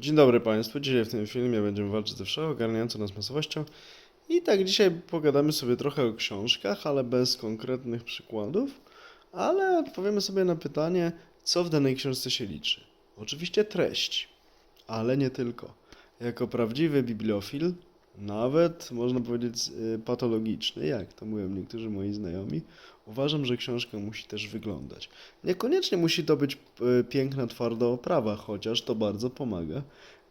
Dzień dobry Państwu. Dzisiaj w tym filmie będziemy walczyć ze wszechogarniającą nas masowością. I tak dzisiaj pogadamy sobie trochę o książkach, ale bez konkretnych przykładów. Ale odpowiemy sobie na pytanie, co w danej książce się liczy. Oczywiście treść, ale nie tylko. Jako prawdziwy bibliofil, nawet można powiedzieć y, patologiczny, jak to mówią niektórzy moi znajomi, uważam, że książka musi też wyglądać. Niekoniecznie musi to być y, piękna, twarda oprawa, chociaż to bardzo pomaga.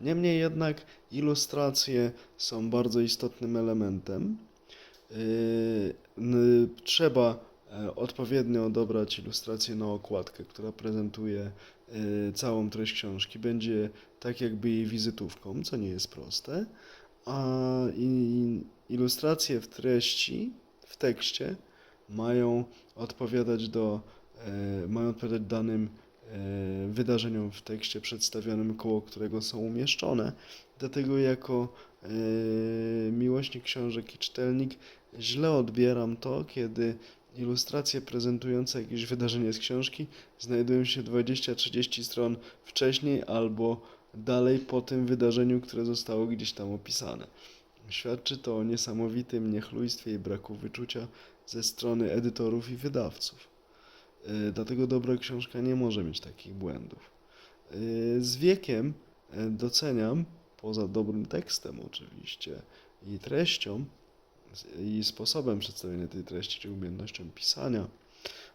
Niemniej jednak ilustracje są bardzo istotnym elementem. N- Trzeba e, odpowiednio dobrać ilustrację na okładkę, która prezentuje y, całą treść książki. Będzie tak jakby jej wizytówką, co nie jest proste. A ilustracje w treści, w tekście mają odpowiadać do, e, mają odpowiadać danym e, wydarzeniom w tekście przedstawionym, koło którego są umieszczone. Dlatego jako e, miłośnik książek i czytelnik źle odbieram to, kiedy ilustracje prezentujące jakieś wydarzenie z książki znajdują się 20-30 stron wcześniej albo dalej po tym wydarzeniu, które zostało gdzieś tam opisane. Świadczy to o niesamowitym niechlujstwie i braku wyczucia ze strony edytorów i wydawców. Yy, Dlatego dobra książka nie może mieć takich błędów. Yy, Z wiekiem yy, doceniam, poza dobrym tekstem oczywiście i treścią i sposobem przedstawienia tej treści, czy umiejętnością pisania,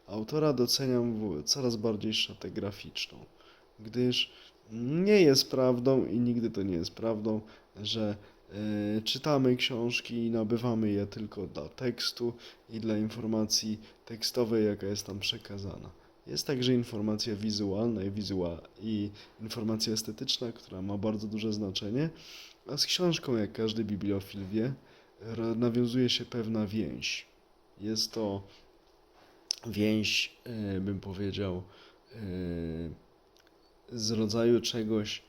autora doceniam coraz bardziej szatę graficzną, gdyż nie jest prawdą i nigdy to nie jest prawdą, że e, czytamy książki i nabywamy je tylko dla tekstu i dla informacji tekstowej, jaka jest tam przekazana. Jest także informacja wizualna i, wizua- i informacja estetyczna, która ma bardzo duże znaczenie, a z książką, jak każdy bibliofil wie, nawiązuje się pewna więź. Jest to więź, e, bym powiedział, e, z rodzaju czegoś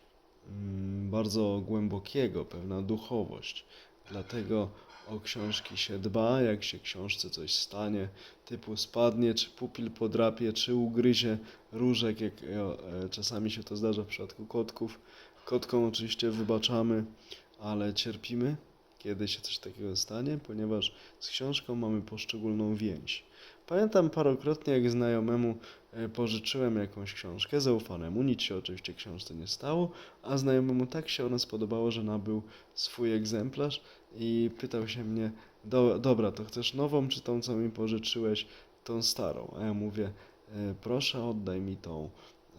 mm, bardzo głębokiego, pewna duchowość. Dlatego o książki się dba, jak się książce coś stanie, typu spadnie, czy pupil podrapie, czy ugryzie różek, jak e, czasami się to zdarza w przypadku kotków. Kotkom oczywiście wybaczamy, ale cierpimy, kiedy się coś takiego stanie, ponieważ z książką mamy poszczególną więź. Pamiętam parokrotnie, jak znajomemu e, pożyczyłem jakąś książkę, zaufanemu, nic się oczywiście książce nie stało, a znajomemu tak się ona spodobała, że nabył swój egzemplarz i pytał się mnie, Do, dobra, to chcesz nową, czy tą, co mi pożyczyłeś, tą starą? A ja mówię, e, proszę oddaj mi tą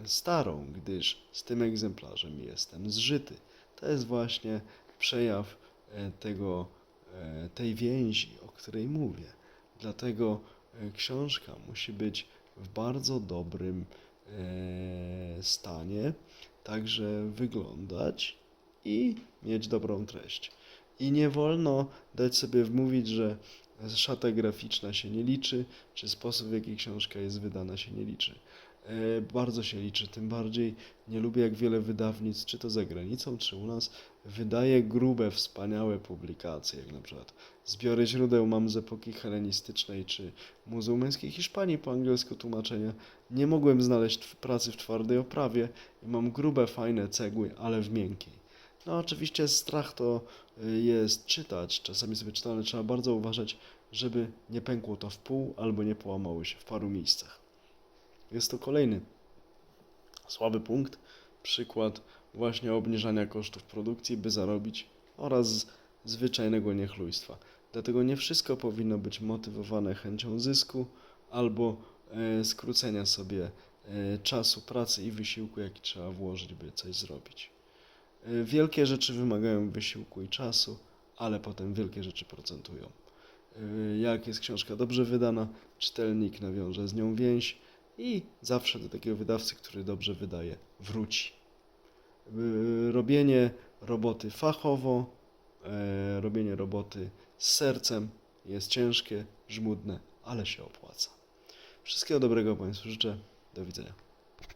starą, gdyż z tym egzemplarzem jestem zżyty. To jest właśnie przejaw e, tego, tej więzi, o której mówię. Dlatego książka musi być w bardzo dobrym e, stanie, także wyglądać i mieć dobrą treść. I nie wolno dać sobie wmówić, że szata graficzna się nie liczy, czy sposób, w jaki książka jest wydana się nie liczy. E, Bardzo się liczy, tym bardziej nie lubię, jak wiele wydawnictw, czy to za granicą, czy u nas, wydaje grube, wspaniałe publikacje, jak na przykład zbiory źródeł mam z epoki helenistycznej, czy muzułmańskiej Hiszpanii po angielsku tłumaczenia. Nie mogłem znaleźć pracy w twardej oprawie i mam grube, fajne cegły, ale w miękkiej. No oczywiście strach to y, jest czytać, czasami sobie czytam, ale trzeba bardzo uważać, żeby nie pękło to w pół albo nie połamało się w paru miejscach. Jest to kolejny słaby punkt, przykład właśnie obniżania kosztów produkcji, by zarobić oraz zwyczajnego niechlujstwa. Dlatego nie wszystko powinno być motywowane chęcią zysku albo e, skrócenia sobie e, czasu pracy i wysiłku, jaki trzeba włożyć, by coś zrobić. E, Wielkie rzeczy wymagają wysiłku i czasu, ale potem wielkie rzeczy procentują. E, Jak jest książka dobrze wydana, czytelnik nawiąże z nią więź i zawsze do takiego wydawcy, który dobrze wydaje, wróci. Y, Robienie roboty fachowo, e, robienie roboty z sercem jest ciężkie, żmudne, ale się opłaca. Wszystkiego dobrego Państwu życzę. Do widzenia.